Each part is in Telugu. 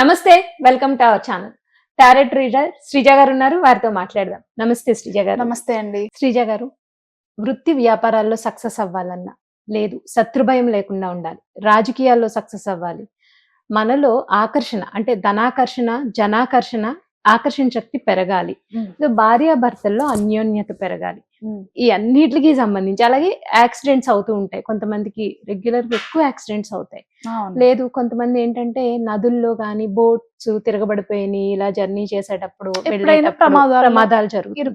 నమస్తే welcome to our channel. Tarot reader Sreeja గారు ఉన్నారు వారితో మాట్లాడదాం. నమస్తే శ్రీజ గారు. నమస్తే అండి. శ్రీజ గారు వృత్తి వ్యాపారాల్లో సక్సెస్ అవ్వాలన్నా లేదు శత్రుభయం లేకుండా ఉండాలి రాజకీయాల్లో సక్సెస్ అవ్వాలి. మనలో ఆకర్షణ అంటే ధనాకర్షణ జనాకర్షణ ఆకర్షణ శక్తి పెరగాలి. భార్యాభర్తల్లో అన్యోన్యత పెరగాలి. ఈ అన్నిటికి సంబంధించి అలాగే యాక్సిడెంట్స్ అవుతూ ఉంటాయి. కొంతమందికి రెగ్యులర్ ఎక్కువ యాక్సిడెంట్స్ అవుతాయి. లేదు కొంతమంది ఏంటంటే నదుల్లో కానీ బోట్స్ తిరగబడిపోయినాయి ఇలా జర్నీ చేసేటప్పుడు ప్రమాదాలు జరుగుతాయి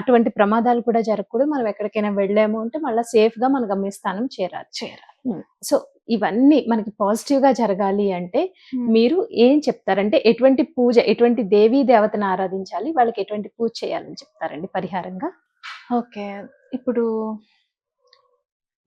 అటువంటి ప్రమాదాలు కూడా జరగకూడదు. మనం ఎక్కడికైనా వెళ్ళాము అంటే మళ్ళీ సేఫ్గా మన గమ్యస్థానం చేరాలి. చేరాలి. సో ఇవన్నీ మనకి పాజిటివ్గా జరగాలి అంటే మీరు ఏం చెప్తారంటే ఎటువంటి పూజ ఎటువంటి దేవీ దేవతను ఆరాధించాలి? వాళ్ళకి ఎటువంటి పూజ చేయాలని చెప్తారండి పరిహారంగా? ఓకే. ఇప్పుడు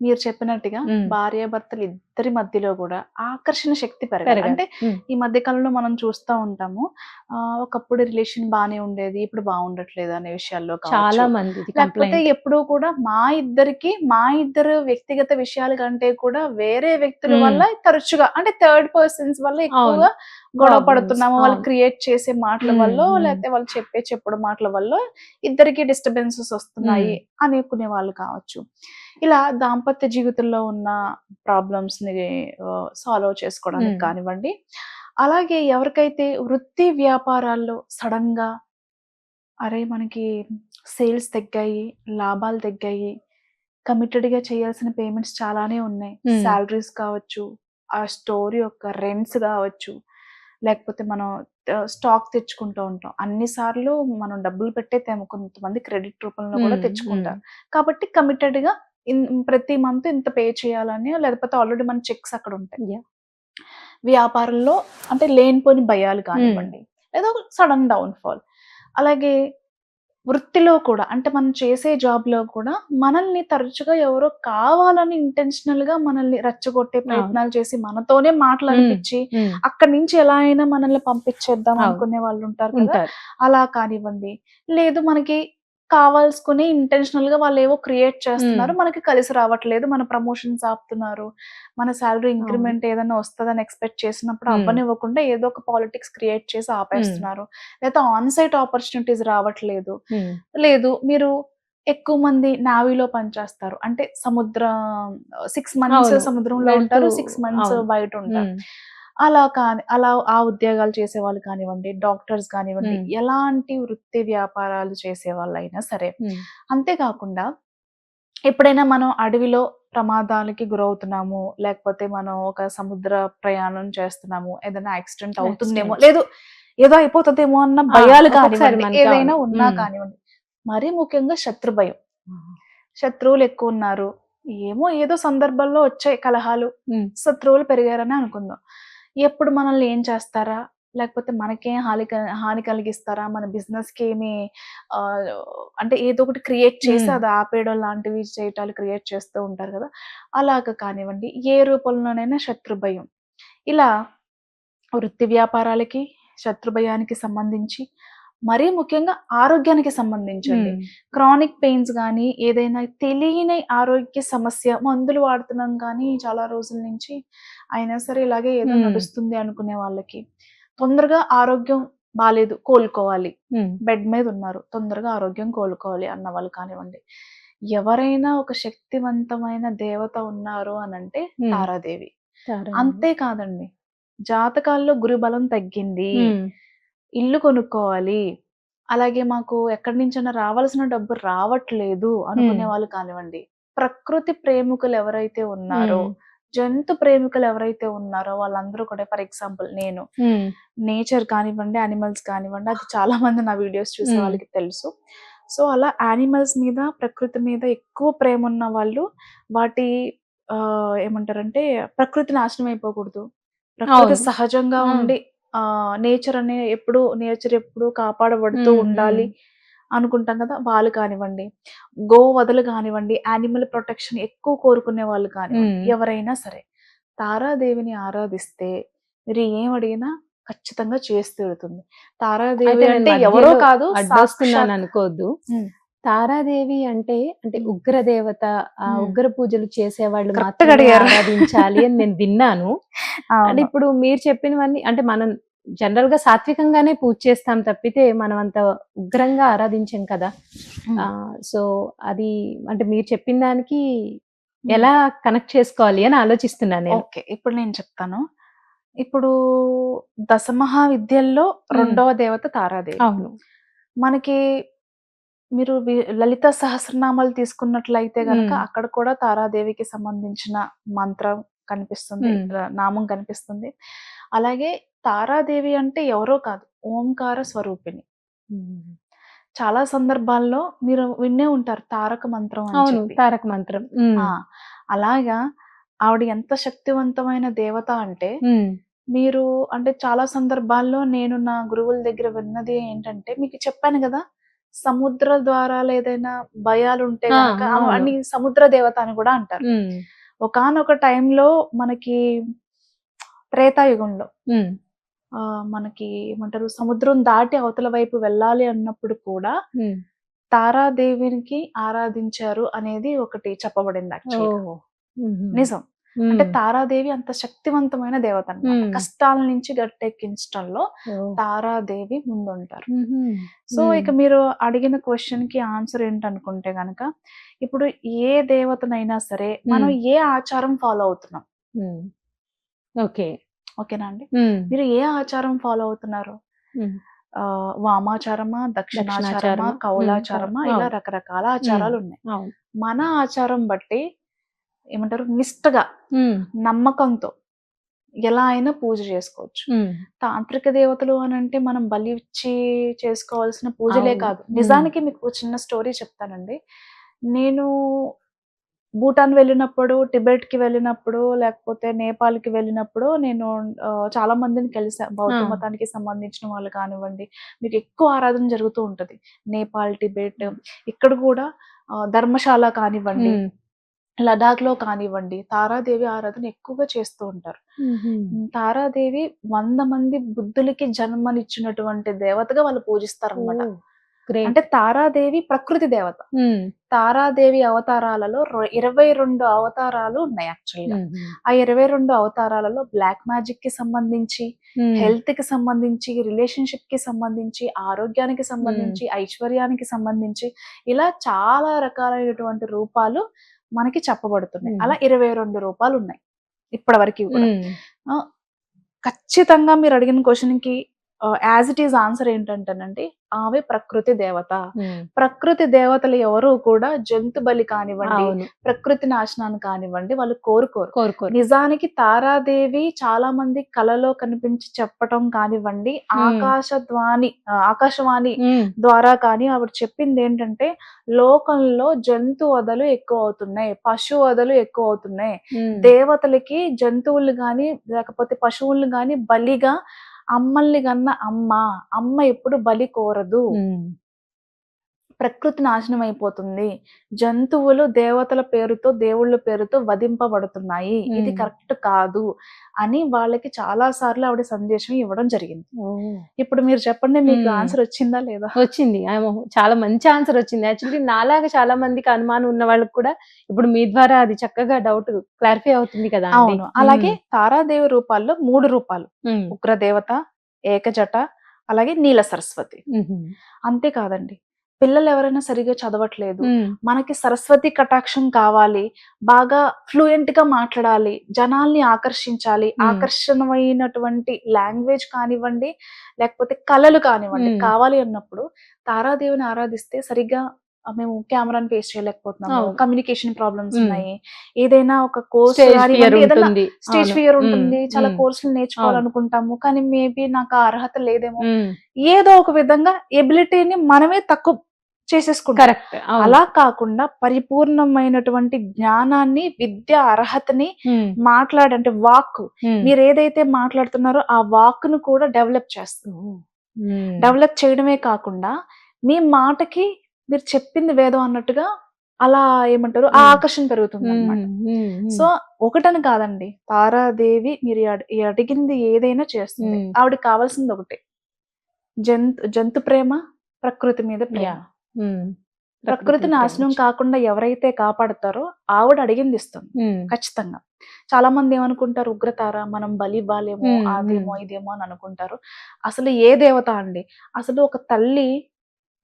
మీరు చెప్పినట్టుగా. భార్యాభర్తలు ఇద్దరి మధ్యలో కూడా ఆకర్షణ శక్తి పెరగాలి. అంటే. ఈ మధ్య కాలంలో మనం చూస్తూ ఉంటాము ఆ, ఒకప్పుడు రిలేషన్ బానే ఉండేది ఇప్పుడు బాగుండట్లేదు అనే విషయాల్లో. చాలా మంది లేకపోతే కంప్లైంట్ ఎప్పుడూ కూడా మా ఇద్దరికి మా ఇద్దరు వ్యక్తిగత విషయాల కంటే కూడా వేరే వ్యక్తుల. వల్ల తరచుగా అంటే థర్డ్ పర్సన్స్ వల్ల ఎక్కువగా గొడవ. పడుతున్నాము వాళ్ళు. క్రియేట్ చేసే మాటల మ్మ్, వల్ల మ్మ్. లేకపోతే వాళ్ళు చెప్పే చెప్పడం మాటల వల్ల ఇద్దరికి డిస్టర్బెన్సెస్ వస్తున్నాయి అనుకునే వాళ్ళు కావచ్చు ఇలా దాంపత్య జీవితంలో ఉన్న ప్రాబ్లమ్స్ని సాల్వ్ చేసుకోవడానికి. కానివ్వండి అలాగే ఎవరికైతే వృత్తి వ్యాపారాల్లో సడన్గా అరే మనకి సేల్స్ తగ్గాయి లాభాలు తగ్గాయి కమిటెడ్గా చేయాల్సిన పేమెంట్స్ చాలానే ఉన్నాయి మ్మ్. శాలరీస్ కావచ్చు ఆ స్టోర్ యొక్క రెంట్స్ కావచ్చు లేకపోతే మనం స్టాక్ తెచ్చుకుంటూ ఉంటాం. అన్ని సార్లు మనం డబ్బులు పెట్టే తేము కొంతమంది క్రెడిట్ రూపంలో కూడా తెచ్చుకుంటారు. కాబట్టి కమిటెడ్గా ఇన్ ప్రతి మంత్ ఇంత పే చేయాలని లేకపోతే ఆల్రెడీ మన చెక్స్ అక్కడ ఉంటాయి. వ్యాపారంలో అంటే లేనిపోని భయాలు కానివ్వండి. లేదా సడన్ డౌన్ ఫాల్ అలాగే వృత్తిలో కూడా అంటే మనం చేసే జాబ్లో కూడా మనల్ని తరచుగా ఎవరో కావాలని ఇంటెన్షనల్గా మనల్ని రెచ్చగొట్టే ప్రయత్నాలు చేసి మనతోనే మాటలు. అనిపించి. అక్కడి నుంచి ఎలా అయినా మనల్ని పంపించేద్దాం. అనుకునే వాళ్ళు ఉంటారు కదా అలా కానివ్వండి లేదు మనకి కావాల్సుకుని ఇంటెన్షనల్గా వాళ్ళు ఏవో క్రియేట్ చేస్తున్నారు మనకి కలిసి రావట్లేదు మన ప్రమోషన్స్ ఆపుతున్నారు మన శాలరీ ఇంక్రిమెంట్ ఏదైనా వస్తుందని ఎక్స్పెక్ట్ చేసినప్పుడు Hmm. అవ్వనివ్వకుండా ఏదో ఒక పాలిటిక్స్ క్రియేట్ చేసి ఆపేస్తున్నారు లేదా ఆన్ సైట్ ఆపర్చునిటీస్ రావట్లేదు మ్మ్. లేదు మీరు ఎక్కువ మంది నావీలో పనిచేస్తారు అంటే సముద్ర సిక్స్ మంత్స్. సముద్రంలో ఉంటారు సిక్స్ మంత్స్. బయట ఉంటారు. అలా కాని అలా ఆ ఉద్యోగాలు చేసే వాళ్ళు కానివ్వండి డాక్టర్స్ కానివ్వండి. ఎలాంటి వృత్తి వ్యాపారాలు చేసే వాళ్ళైనా సరే. అంతేకాకుండా ఎప్పుడైనా మనం అడవిలో ప్రమాదాలకి గురవుతున్నాము లేకపోతే మనం ఒక సముద్ర ప్రయాణం చేస్తున్నాము ఏదైనా యాక్సిడెంట్ అవుతుందేమో. లేదు ఏదో అయిపోతుందేమో అన్న భయాలు కానివ్వండి ఏదైనా. ఉన్నా. కానివ్వండి మరీ ముఖ్యంగా శత్రు భయం శత్రువులు ఎక్కువ ఉన్నారు ఏమో ఏదో సందర్భంలో వచ్చాయి కలహాలు. శత్రువులు పెరిగారని అనుకుందాం ఎప్పుడు మనల్ని ఏం చేస్తారా? లేకపోతే మనకేం హాని హాని కలిగిస్తారా? మన బిజినెస్కి ఏమి అంటే ఏదో ఒకటి క్రియేట్ చేసి. అది ఆపేయడం లాంటివి చేయటాలు క్రియేట్ చేస్తూ ఉంటారు కదా! అలాగ కానివ్వండి. ఏ రూపంలోనైనా శత్రు భయం. ఇలా వృత్తి వ్యాపారాలకి శత్రు భయానికి సంబంధించి మరీ ముఖ్యంగా ఆరోగ్యానికి సంబంధించండి మ్మ్. క్రానిక్ పెయిన్స్ కానీ ఏదైనా తెలియని ఆరోగ్య సమస్య మందులు వాడుతున్నాం కానీ చాలా రోజుల నుంచి అయినా సరే ఇలాగే ఏదో. నడుస్తుంది అనుకునే వాళ్ళకి తొందరగా ఆరోగ్యం బాగాలేదు కోలుకోవాలి. బెడ్ మీద ఉన్నారు తొందరగా ఆరోగ్యం కోలుకోవాలి అన్న వాళ్ళు కానివ్వండి ఎవరైనా ఒక శక్తివంతమైన దేవత ఉన్నారు అని అంటే. తారాదేవి. అంతేకాదండి జాతకాల్లో గురుబలం తగ్గింది. ఇల్లు కొనుక్కోవాలి అలాగే మాకు ఎక్కడి నుంచైనా రావాల్సిన డబ్బు రావట్లేదు అనుకునే. వాళ్ళు కానివ్వండి ప్రకృతి ప్రేమికులు ఎవరైతే ఉన్నారో. జంతు ప్రేమికులు ఎవరైతే ఉన్నారో వాళ్ళందరూ కూడా ఫర్ ఎగ్జాంపుల్ నేను. నేచర్ కానివ్వండి యానిమల్స్ కానివ్వండి అది చాలా మంది నా వీడియోస్ చూసే మ్మ్. వాళ్ళకి తెలుసు సో అలా యానిమల్స్ మీద ప్రకృతి మీద ఎక్కువ ప్రేమ ఉన్న వాళ్ళు వాటి ఆ ఏమంటారంటే ప్రకృతి నాశనం అయిపోకూడదు ప్రకృతి. సహజంగా. ఉండి ఆ నేచర్ అనే ఎప్పుడు నేచర్ ఎప్పుడు కాపాడబడుతూ. ఉండాలి అనుకుంటాం కదా వాళ్ళు కానివ్వండి గో వదలు కానివ్వండి యానిమల్ ప్రొటెక్షన్ ఎక్కువ కోరుకునే వాళ్ళు కానివ్వండి. ఎవరైనా సరే తారాదేవిని ఆరాధిస్తే మీరు ఏం అడిగినా ఖచ్చితంగా చేసి తీరుతుంది తారాదేవి నేను అంటే ఎవరో మధ్యలో కాదు అడ్డొస్తున్నాను సాక్షాత్ అనుకోవద్దు. తారాదేవి అంటే అంటే. ఉగ్ర దేవత ఆ. ఉగ్ర పూజలు చేసేవాళ్ళు మాత్రమే. ఆరాధించాలి అని నేను విన్నాను. అంటే. ఇప్పుడు మీరు చెప్పినవన్నీ అంటే మనం జనరల్గా సాత్వికంగానే పూజ చేస్తాం తప్పితే మనం అంత ఉగ్రంగా ఆరాధించాం కదా. సో అది అంటే మీరు చెప్పిన దానికి ఎలా కనెక్ట్ చేసుకోవాలి అని ఆలోచిస్తున్నాను నేను. ఓకే ఇప్పుడు నేను చెప్తాను. ఇప్పుడు దశమహావిద్యల్లో రెండవ దేవత తారాదేవి. అవును. మనకి మీరు లలిత సహస్రనామాలు తీసుకున్నట్లయితే గనక. అక్కడ కూడా తారాదేవికి సంబంధించిన మంత్రం కనిపిస్తుంది నామం కనిపిస్తుంది. అలాగే తారాదేవి అంటే ఎవరో కాదు ఓంకార స్వరూపిణి. చాలా సందర్భాల్లో మీరు విన్నే ఉంటారు తారక మంత్రం అవును తారక మంత్రం. అలాగా ఆవిడ ఎంత శక్తివంతమైన దేవత అంటే మీరు అంటే చాలా సందర్భాల్లో నేను నా గురువుల దగ్గర విన్నది ఏంటంటే మీకు చెప్పాను కదా సముద్ర ద్వారాలు ఏదైనా భయాలు ఉంటే ఆ, గనక అవును. అని సముద్ర దేవత అని కూడా అంటారు. ఒకానొక టైంలో మనకి త్రేతాయుగంలో మనకి ఏమంటారు సముద్రం దాటి అవతల వైపు వెళ్ళాలి అన్నప్పుడు కూడా. తారాదేవికి ఆరాధించారు అనేది ఒకటి చెప్పబడింది నిజం. అంటే తారాదేవి అంత శక్తివంతమైన దేవత అన్నమాట. మ్మ్. కష్టాల నుంచి గట్టెక్కించడంలో తారాదేవి ముందుంటారు. సో. ఇక మీరు అడిగిన క్వశ్చన్కి ఆన్సర్ ఏంటనుకుంటే గనక ఇప్పుడు ఏ దేవతనైనా సరే మనం. ఏ ఆచారం ఫాలో అవుతున్నాం? ఓకే. ఓకేనా అండి? మీరు ఏ ఆచారం ఫాలో అవుతున్నారు? వామాచారమా దక్షిణాచారమా కౌలాచారమా. ఇలా. రకరకాల ఆచారాలు ఉన్నాయి. మన ఆచారం బట్టి ఏమంటారు నిష్టగా ఉమ్, నమ్మకంతో ఎలా అయినా పూజ చేసుకోవచ్చు. తాంత్రిక దేవతలు అని అంటే మనం బలి ఇచ్చి చేసుకోవాల్సిన పూజలే. కాదు. నిజానికి మీకు చిన్న స్టోరీ చెప్తానండి. నేను భూటాన్ వెళ్ళినప్పుడు టిబెట్కి వెళ్ళినప్పుడు లేకపోతే నేపాల్కి వెళ్ళినప్పుడు నేను చాలా మందిని కలిసా. బౌద్ధ. మతానికి సంబంధించిన వాళ్ళు కానివ్వండి మీకు ఎక్కువ ఆరాధన జరుగుతూ ఉంటది. నేపాల్ టిబెట్ ఇక్కడ కూడా ధర్మశాల కానివ్వండి లడాక్లో కానివ్వండి తారాదేవి ఆరాధన ఎక్కువగా చేస్తూ ఉంటారు. తారాదేవి వంద మంది బుద్ధులకి జన్మనిచ్చినటువంటి దేవతగా వాళ్ళు పూజిస్తారు అనమాట. అంటే తారాదేవి ప్రకృతి దేవత. తారాదేవి అవతారాలలో ఇరవై రెండు అవతారాలు ఉన్నాయి యాక్చువల్గా ఉమ్, ఆ ఇరవై రెండు అవతారాలలో బ్లాక్ మ్యాజిక్కి సంబంధించి హెల్త్కి సంబంధించి రిలేషన్షిప్కి సంబంధించి ఆరోగ్యానికి సంబంధించి ఐశ్వర్యానికి సంబంధించి ఇలా చాలా రకాలైనటువంటి రూపాలు మనకి చెప్పబడుతున్నాయి. అలా ఇరవై రెండు రూపాలు ఉన్నాయి. ఇప్పటి వరకు ఖచ్చితంగా మీరు అడిగిన క్వశ్చన్కి యాజ్ ఇట్ ఈస్ ఆన్సర్ ఏంటంటేనండి ఆమె ప్రకృతి దేవత. ప్రకృతి దేవతలు ఎవరు కూడా జంతు బలి కానివ్వండి ప్రకృతి నాశనాన్ని కానివ్వండి వాళ్ళు కోరుకోరు. కోరుకోరు. నిజానికి తారాదేవి చాలా మంది కలలో కనిపించి చెప్పటం కానివ్వండి ఆకాశవాణి ఆ, ఆకాశవాణి ద్వారా కానీ ఆవిడ చెప్పింది ఏంటంటే లోకంలో జంతు వదలు ఎక్కువ అవుతున్నాయి పశు వదలు ఎక్కువ అవుతున్నాయి. దేవతలకి జంతువులు గాని లేకపోతే పశువులు గాని బలిగా అమ్మల్ని కన్నా అమ్మ అమ్మ ఎప్పుడు బలి కోరదు. ప్రకృతి నాశనం అయిపోతుంది. జంతువులు దేవతల పేరుతో దేవుళ్ళ పేరుతో వధింపబడుతున్నాయి. ఇది. కరెక్ట్ కాదు అని వాళ్ళకి చాలా సార్లు ఆవిడ సందేశం ఇవ్వడం జరిగింది. ఇప్పుడు మీరు చెప్పండి మీకు. ఆన్సర్ వచ్చిందా లేదా? వచ్చింది. చాలా మంచి ఆన్సర్ వచ్చింది. యాక్చువల్లీ నాలాగా చాలా మందికి అనుమానం ఉన్న వాళ్ళకి కూడా ఇప్పుడు మీ ద్వారా అది చక్కగా డౌట్ క్లారిఫై అవుతుంది కదా అవును. అలాగే తారాదేవి రూపాల్లో మూడు రూపాలు. ఉమ్, ఉగ్ర దేవత ఏకజట అలాగే నీల సరస్వతి. ఉమ్, అంతేకాదండి. పిల్లలు ఎవరైనా సరిగా చదవట్లేదు మనకి సరస్వతి కటాక్షం కావాలి. బాగా ఫ్లూయెంట్గా మాట్లాడాలి. జనాల్ని ఆకర్షించాలి. ఆకర్షణమైనటువంటి లాంగ్వేజ్ కానివ్వండి లేకపోతే కళలు కానివ్వండి. కావాలి అన్నప్పుడు తారాదేవిని ఆరాధిస్తే సరిగ్గా మేము కెమెరాని ఫేస్ చేయలేకపోతున్నాము. Communication problems. ఉన్నాయి. ఏదైనా ఒక కోర్స్ స్టేజ్ ఫియర్ ఉంటుంది. స్టేజ్ అవును. ఫియర్ ఉమ్, ఉంటుంది చాలా కోర్సులు నేర్చుకోవాలనుకుంటాము. కానీ మేబీ నాకు అర్హత లేదేమో. ఏదో ఒక విధంగా ఎబిలిటీని మనమే తక్కువ చేసేసుకుంటాం కరెక్ట్. అవును. అలా కాకుండా పరిపూర్ణమైనటువంటి జ్ఞానాన్ని విద్య అర్హతని మాట్లాడంటే వాక్ మీరు ఏదైతే మాట్లాడుతున్నారో ఆ వాక్ను కూడా డెవలప్ చేస్తారు. డెవలప్ చేయడమే కాకుండా మీ మాటకి మీరు చెప్పింది వేదం అన్నట్టుగా అలా ఏమంటారు? ఆ. ఆకర్షణ పెరుగుతుంది అనమాట సో ఒకటని కాదండి. తారాదేవి మీరు అడిగింది ఏదైనా చేస్తుంది. ఆవిడకి కావాల్సింది ఒకటే జంతు జంతు ప్రేమ ప్రకృతి మీద ప్రేమ. ఉమ్, ప్రకృతి నాశనం కాకుండా ఎవరైతే కాపాడతారో ఆవిడ అడిగింది ఇస్తుంది ఉమ్, ఖచ్చితంగా. చాలా మంది ఏమనుకుంటారు? ఉగ్రతార మనం బలి ఇవ్వాలేమో అదేమో. ఇదేమో అని అనుకుంటారు. అసలు ఏ దేవత అండి? అసలు ఒక తల్లి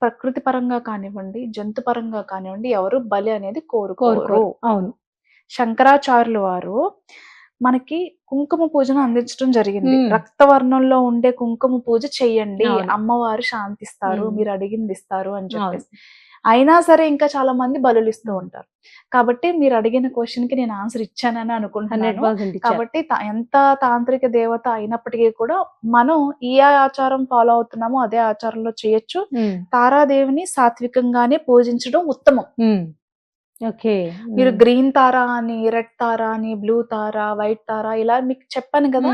ప్రకృతి పరంగా కానివ్వండి జంతు పరంగా కానివ్వండి ఎవరు బలి అనేది కోరుకోరు. కోరుకోరు. అవును. శంకరాచార్యుల వారు మనకి కుంకుమ పూజను అందించడం జరిగింది. రక్తవర్ణంలో ఉండే కుంకుమ పూజ చెయ్యండి. అమ్మవారు శాంతిస్తారు. మీరు అడిగింది ఇస్తారు అని చెప్పేసి. అయినా సరే ఇంకా చాలా మంది బలులు ఇస్తూ ఉంటారు. కాబట్టి మీరు అడిగిన క్వశ్చన్కి నేను ఆన్సర్ ఇచ్చానని అనుకుంటున్నాను. కాబట్టి ఎంత తాంత్రిక దేవత అయినప్పటికీ కూడా మనం ఏ ఆచారం ఫాలో అవుతున్నామో అదే ఆచారంలో చేయొచ్చు. తారాదేవిని సాత్వికంగానే పూజించడం ఉత్తమం. ఓకే. మీరు గ్రీన్ తార అని రెడ్ తార అని బ్లూ తార వైట్ తార ఇలా మీకు చెప్పాను కదా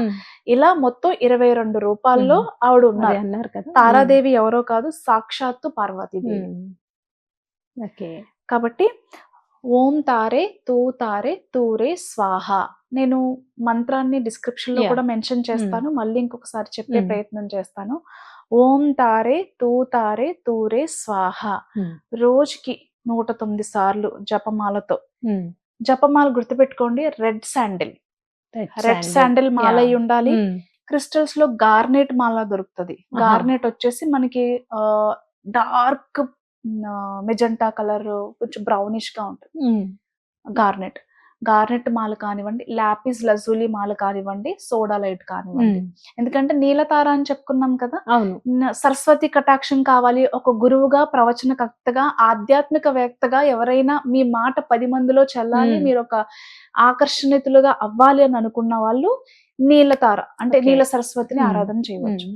ఇలా మొత్తం ఇరవై రెండు రూపాల్లో ఆవిడ ఉన్నారు. అన్నారు కదా. తారాదేవి ఎవరో కాదు సాక్షాత్తు పార్వతీదేవి. ఓకే. కాబట్టి ఓం తారే తూ తారే తూరే స్వాహ. నేను మంత్రాన్ని డిస్క్రిప్షన్లో. కూడా మెన్షన్ చేస్తాను మళ్ళీ ఇంకొకసారి చెప్పే. ప్రయత్నం చేస్తాను. ఓం తారే తూ తారే తూరే స్వాహ. రోజుకి నూట తొమ్మిది సార్లు జపమాలతో. జపమాల గుర్తుపెట్టుకోండి రెడ్ శాండిల్. Red sandal. మాల అయి ఉండాలి. క్రిస్టల్స్లో గార్నెట్ మాల దొరుకుతుంది. గార్నెట్ వచ్చేసి మనకి డార్క్ మెజెంటా కలర్ కొంచెం బ్రౌనిష్గా ఉంటుంది గార్నెట్. గార్నెట్ మాల కానివ్వండి లాపిస్ లజూలి మాల కానివ్వండి సోడా లైట్ కానివ్వండి ఎందుకంటే నీలతార అని చెప్పుకున్నాం కదా అవును సరస్వతి కటాక్షం కావాలి ఒక గురువుగా ప్రవచనకర్తగా ఆధ్యాత్మికవేత్తగా ఎవరైనా మీ మాట పది మందిలో చెల్లాలి. మీరు ఒక ఆకర్షణితులుగా అవ్వాలి అని అనుకున్న వాళ్ళు నీలతార అంటే. నీల సరస్వతిని. ఆరాధన చేయవచ్చు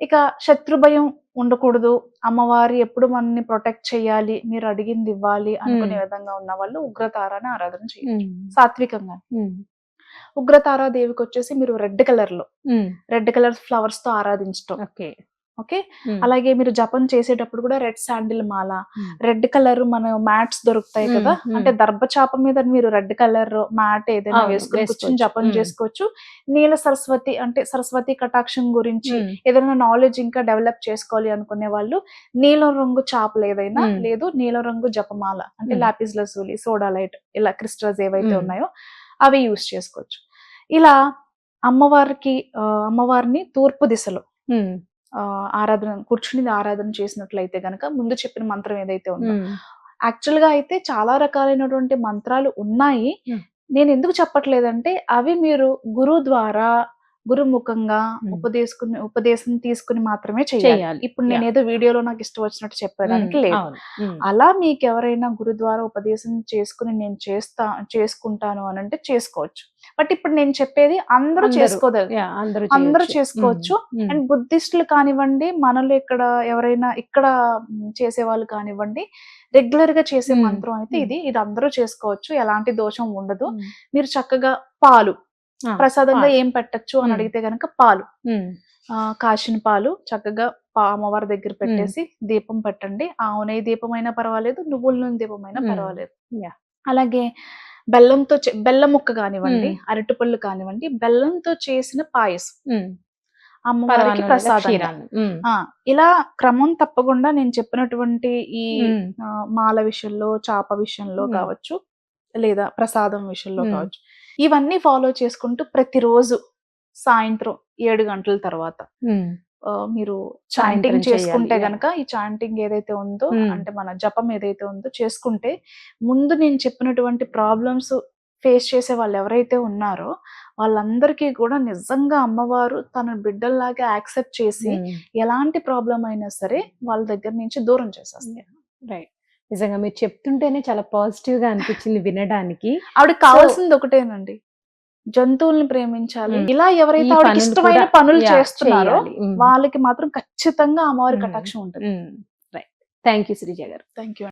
ఇక శత్రు భయం ఉండకూడదు. అమ్మవారి ఎప్పుడు మనల్ని ప్రొటెక్ట్ చేయాలి మీరు అడిగింది ఇవ్వాలి అనుకునే విధంగా ఉన్న వాళ్ళు ఉగ్రతారాన్ని ఆరాధన చేయాలి సాత్వికంగా. ఉగ్రతారా దేవికి వచ్చేసి మీరు రెడ్ కలర్లో రెడ్ కలర్ ఫ్లవర్స్తో ఆరాధించటం. ఓకే అలాగే మీరు జపం చేసేటప్పుడు కూడా రెడ్ శాండిల్ మాల రెడ్ కలర్ మన మ్యాట్స్ దొరుకుతాయి కదా. అంటే దర్భచాప మీద మీరు రెడ్ కలర్ మ్యాట్ ఏదైనా అవును, వేసుకుని కూర్చొని వేసుకోవచ్చు. జపం. చేసుకోవచ్చు నీల సరస్వతి అంటే సరస్వతి కటాక్షం గురించి ఏదైనా నాలెడ్జ్ ఇంకా డెవలప్ చేసుకోవాలి అనుకునే వాళ్ళు నీలం రంగు చాపలు ఏదైనా. లేదు నీలం రంగు జపమాల అంటే. లాపిస్ లసూలి సోడా లైట్ ఇలా క్రిస్టల్స్ ఏవైతే. ఉన్నాయో అవి యూస్ చేసుకోవచ్చు ఇలా అమ్మవారికి అమ్మవారిని తూర్పు దిశలో ఆరాధన కూర్చుని ఆరాధన చేసినట్లయితే గనక ముందు చెప్పిన మంత్రం ఏదైతే ఉందో. యాక్చువల్గా అయితే చాలా రకాలైనటువంటి మంత్రాలు ఉన్నాయి. నేను ఎందుకు చెప్పట్లేదంటే అవి మీరు గురువు ద్వారా గురుముఖంగా. ఉపదేశకుని ఉపదేశం తీసుకుని మాత్రమే చేయాలి. చేయాలి. ఇప్పుడు నేను ఏదో వీడియోలో నాకు ఇష్టం వచ్చినట్టు చెప్పడానికి లేదు. అలా మీకు ఎవరైనా గురు ద్వారా ఉపదేశం చేసుకుని నేను చేస్తా చేసుకుంటాను అని అంటే చేసుకోవచ్చు. బట్ ఇప్పుడు నేను చెప్పేది అందరూ. చేసుకోదరు అందరూ చేయొచ్చు. చేసుకోవచ్చు మ్మ్. అండ్ బుద్ధిస్టులు కానివ్వండి మనలో ఇక్కడ ఎవరైనా ఇక్కడ మ్, చేసే వాళ్ళు కానివ్వండి రెగ్యులర్గా చేసే. మంత్రం అయితే. ఇది ఇది అందరూ చేసుకోవచ్చు ఎలాంటి దోషం ఉండదు. మీరు చక్కగా పాలు ఆ, ప్రసాదంగా. ఏం పెట్టచ్చు అని. అడిగితే గనక పాలు. ఆ, కాచిన పాలు చక్కగా అమ్మవారి దగ్గర పెట్టేసి దీపం పెట్టండి నెయ్యి దీపం అయినా పర్వాలేదు నువ్వుల నూనె దీపం అయినా. పర్వాలేదు. అలాగే బెల్లంతో బెల్లం ముక్క కానివ్వండి. అరటిపళ్ళు కానివ్వండి బెల్లంతో చేసిన పాయసం మ్మ్. అమ్మవారికి ప్రసాదం ఇలా క్రమం తప్పకుండా నేను చెప్పినటువంటి ఈ మాల విషయంలో చాప విషయంలో. కావచ్చు లేదా ప్రసాదం విషయంలో. కావచ్చు ఇవన్నీ ఫాలో చేసుకుంటూ ప్రతిరోజు సాయంత్రం ఏడు గంటల తర్వాత మీరు చాంటింగ్ చేసుకుంటే గనక ఈ చాంటింగ్ ఏదైతే ఉందో మ్మ్. అంటే మన జపం ఏదైతే ఉందో చేసుకుంటే ముందు నేను చెప్పినటువంటి ప్రాబ్లమ్స్ ఫేస్ చేసే వాళ్ళు ఎవరైతే ఉన్నారో వాళ్ళందరికీ కూడా నిజంగా అమ్మవారు తన బిడ్డల్లాగా యాక్సెప్ట్ చేసి మ్మ్. ఎలాంటి ప్రాబ్లం అయినా సరే వాళ్ళ దగ్గర నుంచి దూరం చేసేస్తుంది రైట్ నిజంగా మీరు చెప్తుంటేనే చాలా పాజిటివ్గా అనిపించింది వినడానికి. ఆవిడకి కావాల్సింది ఒకటేనండి. జంతువుల్ని ప్రేమించాలి. ఇలా ఎవరైతే ఆవిడకి ఇష్టమైన పనులు చేస్తున్నారో. వాళ్ళకి మాత్రం ఖచ్చితంగా అమ్మవారి మ్మ్. కటాక్షం ఉంటుంది. రైట్ థ్యాంక్ యూ శ్రీజ గారు. Thank you